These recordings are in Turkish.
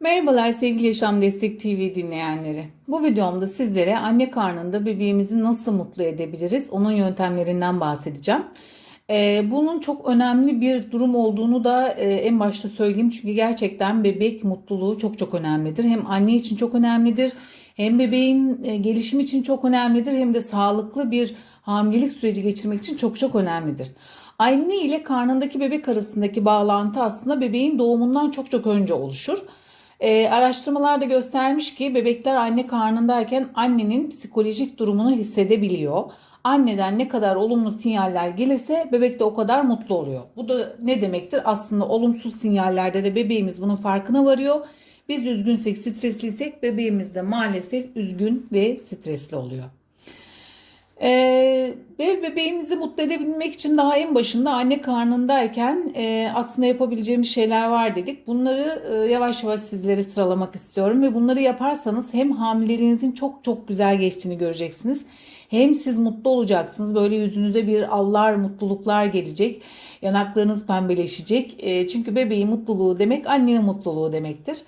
Merhabalar sevgili Yaşam Destek TV dinleyenleri. Bu videomda sizlere anne karnında bebeğimizi nasıl mutlu edebiliriz onun yöntemlerinden bahsedeceğim. Ee, bunun çok önemli bir durum olduğunu da e, en başta söyleyeyim. Çünkü gerçekten bebek mutluluğu çok çok önemlidir. Hem anne için çok önemlidir. Hem bebeğin e, gelişimi için çok önemlidir. Hem de sağlıklı bir hamilelik süreci geçirmek için çok çok önemlidir. Anne ile karnındaki bebek arasındaki bağlantı aslında bebeğin doğumundan çok çok önce oluşur. E, araştırmalar da göstermiş ki bebekler anne karnındayken annenin psikolojik durumunu hissedebiliyor. Anneden ne kadar olumlu sinyaller gelirse bebek de o kadar mutlu oluyor. Bu da ne demektir? Aslında olumsuz sinyallerde de bebeğimiz bunun farkına varıyor. Biz üzgünsek, stresliysek bebeğimiz de maalesef üzgün ve stresli oluyor. Ee, ve bebeğimizi mutlu edebilmek için daha en başında anne karnındayken e, aslında yapabileceğimiz şeyler var dedik. Bunları e, yavaş yavaş sizlere sıralamak istiyorum ve bunları yaparsanız hem hamileliğinizin çok çok güzel geçtiğini göreceksiniz. Hem siz mutlu olacaksınız. Böyle yüzünüze bir allar, mutluluklar gelecek. Yanaklarınız pembeleşecek. E, çünkü bebeğin mutluluğu demek annenin mutluluğu demektir.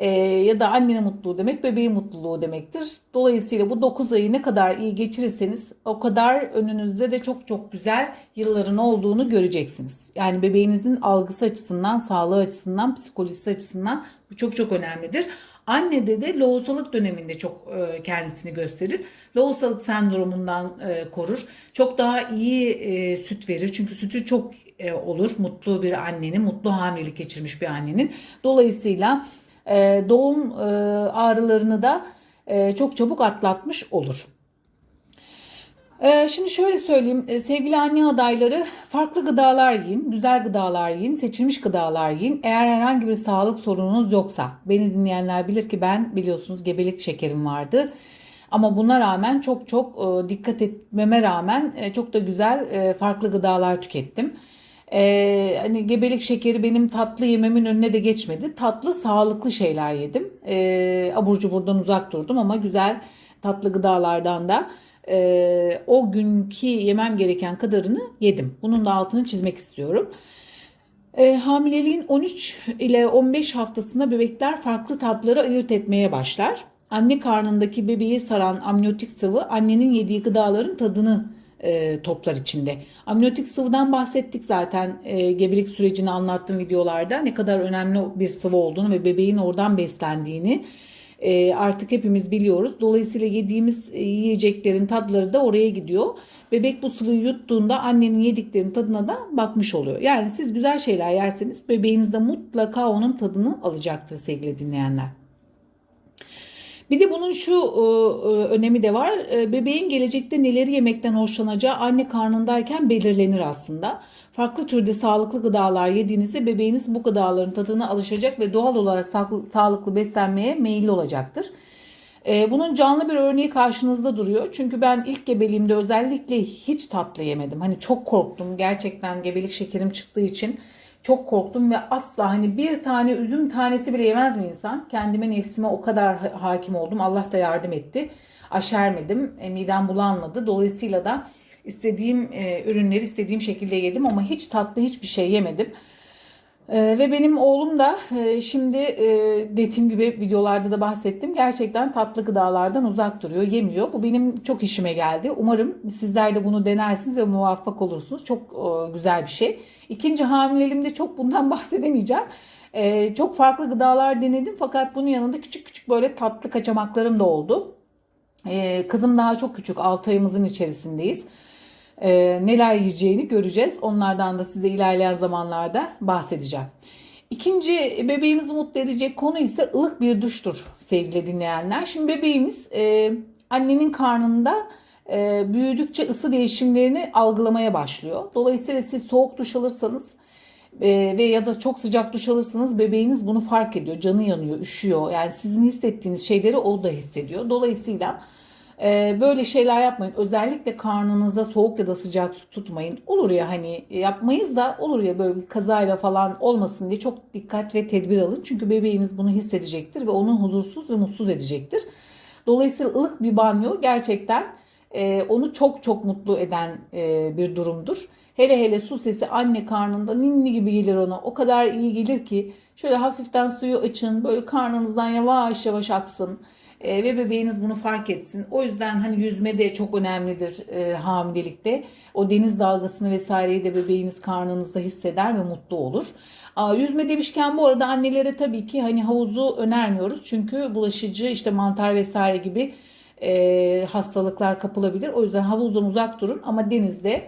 E, ya da annenin mutluluğu demek bebeğin mutluluğu demektir. Dolayısıyla bu 9 ayı ne kadar iyi geçirirseniz o kadar önünüzde de çok çok güzel yılların olduğunu göreceksiniz. Yani bebeğinizin algısı açısından, sağlığı açısından, psikolojisi açısından bu çok çok önemlidir. Annede de lohusalık döneminde çok e, kendisini gösterir. Lohusalık sendromundan e, korur. Çok daha iyi e, süt verir. Çünkü sütü çok e, olur. Mutlu bir annenin, mutlu hamilelik geçirmiş bir annenin. Dolayısıyla e, doğum e, ağrılarını da e, çok çabuk atlatmış olur. Şimdi şöyle söyleyeyim sevgili anne adayları farklı gıdalar yiyin, güzel gıdalar yiyin, seçilmiş gıdalar yiyin. Eğer herhangi bir sağlık sorununuz yoksa beni dinleyenler bilir ki ben biliyorsunuz gebelik şekerim vardı. Ama buna rağmen çok çok dikkat etmeme rağmen çok da güzel farklı gıdalar tükettim. Ee, hani gebelik şekeri benim tatlı yememin önüne de geçmedi. Tatlı sağlıklı şeyler yedim. Ee, abur cuburdan uzak durdum ama güzel tatlı gıdalardan da e, o günkü yemem gereken kadarını yedim. Bunun da altını çizmek istiyorum. E, hamileliğin 13 ile 15 haftasında bebekler farklı tatları ayırt etmeye başlar. Anne karnındaki bebeği saran amniyotik sıvı annenin yediği gıdaların tadını e, toplar içinde. Amniyotik sıvıdan bahsettik zaten e, gebelik sürecini anlattığım videolarda ne kadar önemli bir sıvı olduğunu ve bebeğin oradan beslendiğini e, artık hepimiz biliyoruz. Dolayısıyla yediğimiz e, yiyeceklerin tadları da oraya gidiyor. Bebek bu sıvıyı yuttuğunda annenin yediklerinin tadına da bakmış oluyor. Yani siz güzel şeyler yerseniz bebeğiniz de mutlaka onun tadını alacaktır sevgili dinleyenler. Bir de bunun şu e, e, önemi de var. E, bebeğin gelecekte neleri yemekten hoşlanacağı anne karnındayken belirlenir aslında. Farklı türde sağlıklı gıdalar yediğinizde bebeğiniz bu gıdaların tadına alışacak ve doğal olarak sağlıklı, beslenmeye meyilli olacaktır. Bunun canlı bir örneği karşınızda duruyor. Çünkü ben ilk gebeliğimde özellikle hiç tatlı yemedim. Hani çok korktum. Gerçekten gebelik şekerim çıktığı için çok korktum ve asla hani bir tane üzüm tanesi bile yemez mi insan? Kendime nefsime o kadar ha- hakim oldum. Allah da yardım etti. Aşermedim. E, midem bulanmadı. Dolayısıyla da istediğim e, ürünleri istediğim şekilde yedim ama hiç tatlı hiçbir şey yemedim. Ee, ve benim oğlum da e, şimdi e, dediğim gibi videolarda da bahsettim. Gerçekten tatlı gıdalardan uzak duruyor, yemiyor. Bu benim çok işime geldi. Umarım sizler de bunu denersiniz ve muvaffak olursunuz. Çok e, güzel bir şey. İkinci hamileliğimde çok bundan bahsedemeyeceğim. E, çok farklı gıdalar denedim fakat bunun yanında küçük küçük böyle tatlı kaçamaklarım da oldu. E, kızım daha çok küçük, 6 ayımızın içerisindeyiz e, neler yiyeceğini göreceğiz. Onlardan da size ilerleyen zamanlarda bahsedeceğim. İkinci bebeğimizi mutlu edecek konu ise ılık bir duştur sevgili dinleyenler. Şimdi bebeğimiz e, annenin karnında e, büyüdükçe ısı değişimlerini algılamaya başlıyor. Dolayısıyla siz soğuk duş alırsanız e, ve ya da çok sıcak duş alırsanız bebeğiniz bunu fark ediyor. Canı yanıyor, üşüyor. Yani sizin hissettiğiniz şeyleri o da hissediyor. Dolayısıyla ee, böyle şeyler yapmayın. Özellikle karnınıza soğuk ya da sıcak su tutmayın. Olur ya hani yapmayız da olur ya böyle bir kazayla falan olmasın diye çok dikkat ve tedbir alın. Çünkü bebeğiniz bunu hissedecektir ve onu huzursuz ve mutsuz edecektir. Dolayısıyla ılık bir banyo gerçekten e, onu çok çok mutlu eden e, bir durumdur. Hele hele su sesi anne karnında ninni gibi gelir ona. O kadar iyi gelir ki Şöyle hafiften suyu açın. Böyle karnınızdan yavaş yavaş aksın. E, ve bebeğiniz bunu fark etsin. O yüzden hani yüzme de çok önemlidir e, hamilelikte. O deniz dalgasını vesaireyi de bebeğiniz karnınızda hisseder ve mutlu olur. Aa, yüzme demişken bu arada annelere tabii ki hani havuzu önermiyoruz. Çünkü bulaşıcı işte mantar vesaire gibi e, hastalıklar kapılabilir. O yüzden havuzdan uzak durun ama denizde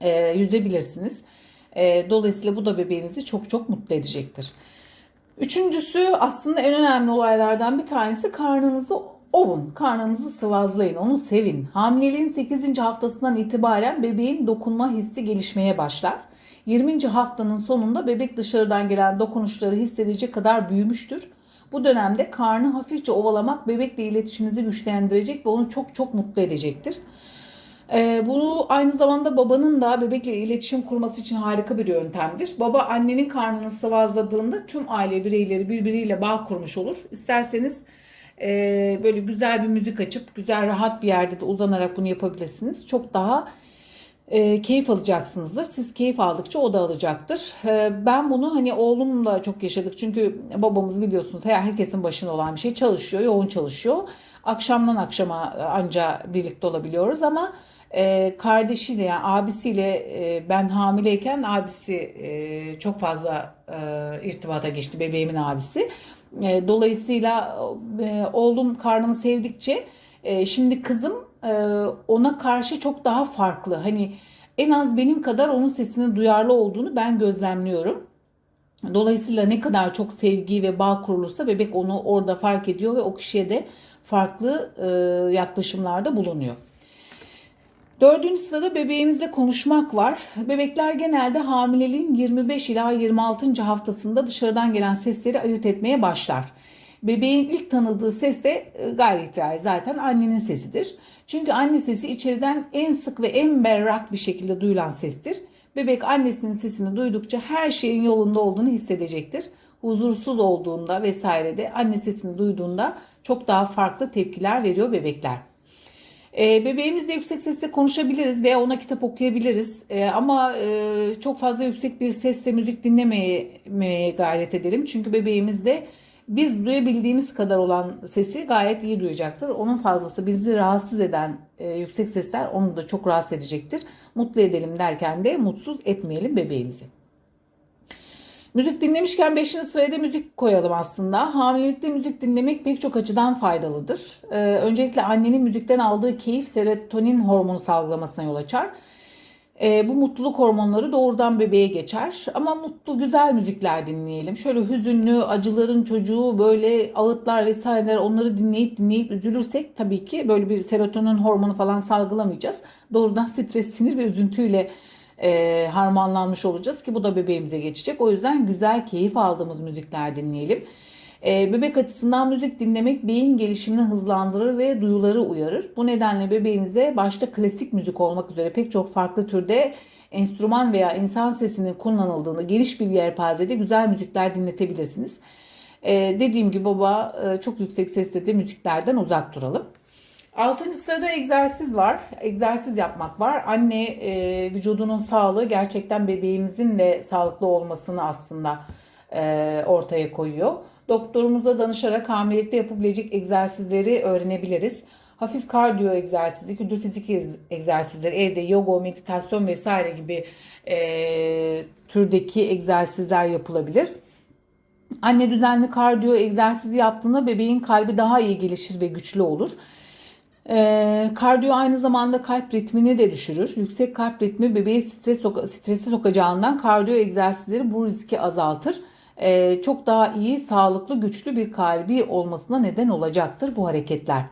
e, yüzebilirsiniz. E, dolayısıyla bu da bebeğinizi çok çok mutlu edecektir. Üçüncüsü aslında en önemli olaylardan bir tanesi karnınızı ovun. Karnınızı sıvazlayın, onu sevin. Hamileliğin 8. haftasından itibaren bebeğin dokunma hissi gelişmeye başlar. 20. haftanın sonunda bebek dışarıdan gelen dokunuşları hissedecek kadar büyümüştür. Bu dönemde karnı hafifçe ovalamak bebekle iletişiminizi güçlendirecek ve onu çok çok mutlu edecektir. Ee, bunu aynı zamanda babanın da bebekle iletişim kurması için harika bir yöntemdir. Baba annenin karnını sıvazladığında tüm aile bireyleri birbiriyle bağ kurmuş olur. İsterseniz e, böyle güzel bir müzik açıp güzel rahat bir yerde de uzanarak bunu yapabilirsiniz. Çok daha e, keyif alacaksınızdır. Siz keyif aldıkça o da alacaktır. E, ben bunu hani oğlumla çok yaşadık. Çünkü babamız biliyorsunuz her herkesin başında olan bir şey çalışıyor, yoğun çalışıyor. Akşamdan akşama anca birlikte olabiliyoruz ama e, kardeşiyle yani abisiyle e, ben hamileyken abisi e, çok fazla e, irtibata geçti bebeğimin abisi. E, dolayısıyla e, oğlum karnımı sevdikçe e, şimdi kızım e, ona karşı çok daha farklı. Hani en az benim kadar onun sesini duyarlı olduğunu ben gözlemliyorum. Dolayısıyla ne kadar çok sevgi ve bağ kurulursa bebek onu orada fark ediyor ve o kişiye de farklı e, yaklaşımlarda bulunuyor. Dördüncü sırada bebeğimizle konuşmak var. Bebekler genelde hamileliğin 25 ila 26. haftasında dışarıdan gelen sesleri ayırt etmeye başlar. Bebeğin ilk tanıdığı ses de e, gayri ihtiyari zaten annenin sesidir. Çünkü anne sesi içeriden en sık ve en berrak bir şekilde duyulan sestir. Bebek annesinin sesini duydukça her şeyin yolunda olduğunu hissedecektir. Huzursuz olduğunda vesaire de anne sesini duyduğunda çok daha farklı tepkiler veriyor bebekler. E, bebeğimizle yüksek sesle konuşabiliriz veya ona kitap okuyabiliriz. E, ama e, çok fazla yüksek bir sesle müzik dinlemeye gayret edelim. Çünkü bebeğimizde biz duyabildiğimiz kadar olan sesi gayet iyi duyacaktır. Onun fazlası bizi rahatsız eden e, yüksek sesler onu da çok rahatsız edecektir. Mutlu edelim derken de mutsuz etmeyelim bebeğimizi. Müzik dinlemişken 5. sıraya müzik koyalım aslında. Hamilelikte müzik dinlemek pek çok açıdan faydalıdır. Ee, öncelikle annenin müzikten aldığı keyif serotonin hormonu salgılamasına yol açar. Ee, bu mutluluk hormonları doğrudan bebeğe geçer. Ama mutlu güzel müzikler dinleyelim. Şöyle hüzünlü, acıların çocuğu böyle ağıtlar vesaireler onları dinleyip dinleyip üzülürsek tabii ki böyle bir serotonin hormonu falan salgılamayacağız. Doğrudan stres, sinir ve üzüntüyle e, harmanlanmış olacağız ki bu da bebeğimize geçecek. O yüzden güzel, keyif aldığımız müzikler dinleyelim. E, bebek açısından müzik dinlemek beyin gelişimini hızlandırır ve duyuları uyarır. Bu nedenle bebeğinize başta klasik müzik olmak üzere pek çok farklı türde enstrüman veya insan sesinin kullanıldığını geniş bir yelpazede güzel müzikler dinletebilirsiniz. Ee, dediğim gibi baba e, çok yüksek sesle de müziklerden uzak duralım. Altıncı sırada egzersiz var. Egzersiz yapmak var. Anne e, vücudunun sağlığı gerçekten bebeğimizin de sağlıklı olmasını aslında e, ortaya koyuyor. Doktorumuza danışarak hamilelikte yapabilecek egzersizleri öğrenebiliriz. Hafif kardiyo egzersizi, küldür fizik egzersizleri, evde yoga, meditasyon vesaire gibi e, türdeki egzersizler yapılabilir. Anne düzenli kardiyo egzersizi yaptığında bebeğin kalbi daha iyi gelişir ve güçlü olur. E, kardiyo aynı zamanda kalp ritmini de düşürür. Yüksek kalp ritmi bebeği stres soka strese sokacağından kardiyo egzersizleri bu riski azaltır. E, çok daha iyi, sağlıklı, güçlü bir kalbi olmasına neden olacaktır bu hareketler.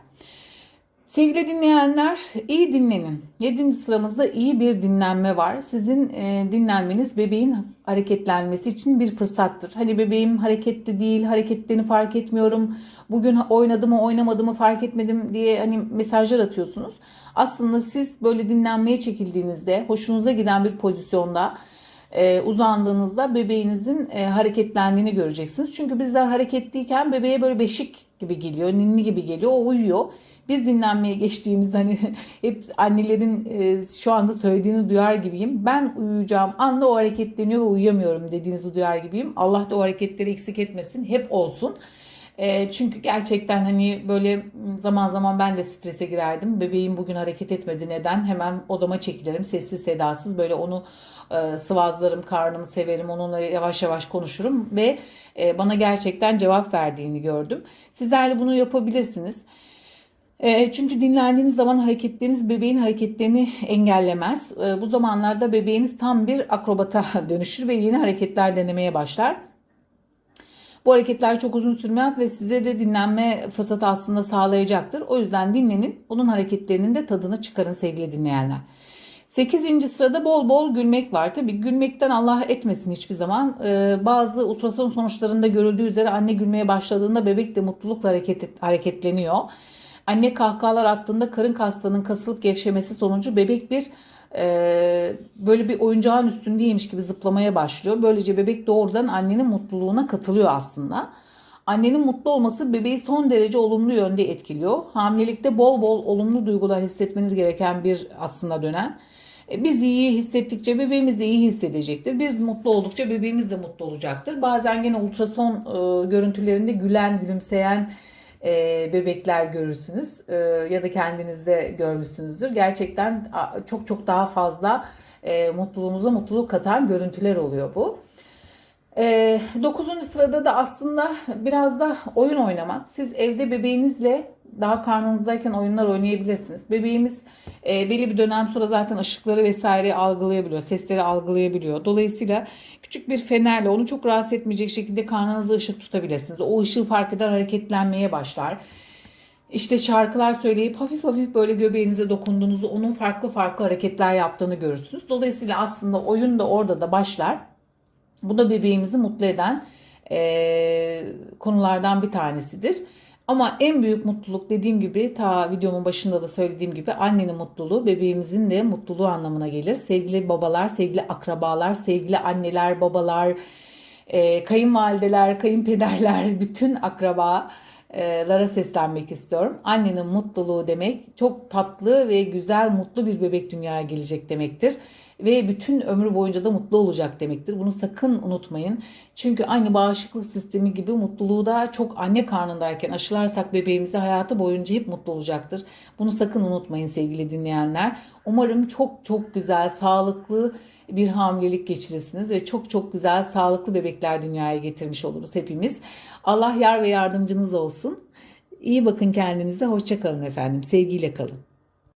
Sevgili dinleyenler iyi dinlenin. 7. sıramızda iyi bir dinlenme var. Sizin e, dinlenmeniz bebeğin hareketlenmesi için bir fırsattır. Hani bebeğim hareketli değil, hareketlerini fark etmiyorum. Bugün oynadı mı oynamadı mı fark etmedim diye hani mesajlar atıyorsunuz. Aslında siz böyle dinlenmeye çekildiğinizde, hoşunuza giden bir pozisyonda e, uzandığınızda bebeğinizin e, hareketlendiğini göreceksiniz. Çünkü bizler hareketliyken bebeğe böyle beşik gibi geliyor, ninni gibi geliyor, o uyuyor. Biz dinlenmeye geçtiğimiz hani hep annelerin e, şu anda söylediğini duyar gibiyim. Ben uyuyacağım anda o hareketleniyor ve uyuyamıyorum dediğinizi duyar gibiyim. Allah da o hareketleri eksik etmesin. Hep olsun. E, çünkü gerçekten hani böyle zaman zaman ben de strese girerdim. Bebeğim bugün hareket etmedi neden? Hemen odama çekilirim sessiz sedasız böyle onu e, sıvazlarım, karnımı severim, onunla yavaş yavaş konuşurum ve bana gerçekten cevap verdiğini gördüm. Sizler de bunu yapabilirsiniz. E, çünkü dinlendiğiniz zaman hareketleriniz bebeğin hareketlerini engellemez. E, bu zamanlarda bebeğiniz tam bir akrobata dönüşür ve yeni hareketler denemeye başlar. Bu hareketler çok uzun sürmez ve size de dinlenme fırsatı aslında sağlayacaktır. O yüzden dinlenin, onun hareketlerinin de tadını çıkarın sevgili dinleyenler. 8. sırada bol bol gülmek var. Tabii gülmekten Allah etmesin hiçbir zaman. Ee, bazı ultrason sonuçlarında görüldüğü üzere anne gülmeye başladığında bebek de mutlulukla hareket, hareketleniyor. Anne kahkahalar attığında karın kaslarının kasılıp gevşemesi sonucu bebek bir e, böyle bir oyuncağın üstündeymiş gibi zıplamaya başlıyor. Böylece bebek doğrudan annenin mutluluğuna katılıyor aslında. Annenin mutlu olması bebeği son derece olumlu yönde etkiliyor. Hamilelikte bol bol olumlu duygular hissetmeniz gereken bir aslında dönem. E, Biz iyi hissettikçe bebeğimiz de iyi hissedecektir. Biz mutlu oldukça bebeğimiz de mutlu olacaktır. Bazen gene ultrason e, görüntülerinde gülen, gülümseyen e, bebekler görürsünüz E, ya da kendinizde görmüşsünüzdür. Gerçekten çok çok daha fazla e, mutluluğumuza mutluluk katan görüntüler oluyor bu. E, 9. sırada da aslında biraz da oyun oynamak. Siz evde bebeğinizle daha karnınızdayken oyunlar oynayabilirsiniz. Bebeğimiz e, belli bir dönem sonra zaten ışıkları vesaire algılayabiliyor, sesleri algılayabiliyor. Dolayısıyla küçük bir fenerle onu çok rahatsız etmeyecek şekilde karnınızda ışık tutabilirsiniz. O ışığı fark eder hareketlenmeye başlar. İşte şarkılar söyleyip hafif hafif böyle göbeğinize dokunduğunuzda onun farklı farklı hareketler yaptığını görürsünüz. Dolayısıyla aslında oyun da orada da başlar. Bu da bebeğimizi mutlu eden e, konulardan bir tanesidir. Ama en büyük mutluluk dediğim gibi ta videomun başında da söylediğim gibi annenin mutluluğu bebeğimizin de mutluluğu anlamına gelir. Sevgili babalar, sevgili akrabalar, sevgili anneler, babalar, e, kayınvalideler, kayınpederler, bütün akrabalara seslenmek istiyorum. Annenin mutluluğu demek çok tatlı ve güzel, mutlu bir bebek dünyaya gelecek demektir ve bütün ömrü boyunca da mutlu olacak demektir. Bunu sakın unutmayın. Çünkü aynı bağışıklık sistemi gibi mutluluğu da çok anne karnındayken aşılarsak bebeğimizi hayatı boyunca hep mutlu olacaktır. Bunu sakın unutmayın sevgili dinleyenler. Umarım çok çok güzel, sağlıklı bir hamilelik geçirirsiniz ve çok çok güzel, sağlıklı bebekler dünyaya getirmiş oluruz hepimiz. Allah yar ve yardımcınız olsun. İyi bakın kendinize. Hoşça kalın efendim. Sevgiyle kalın.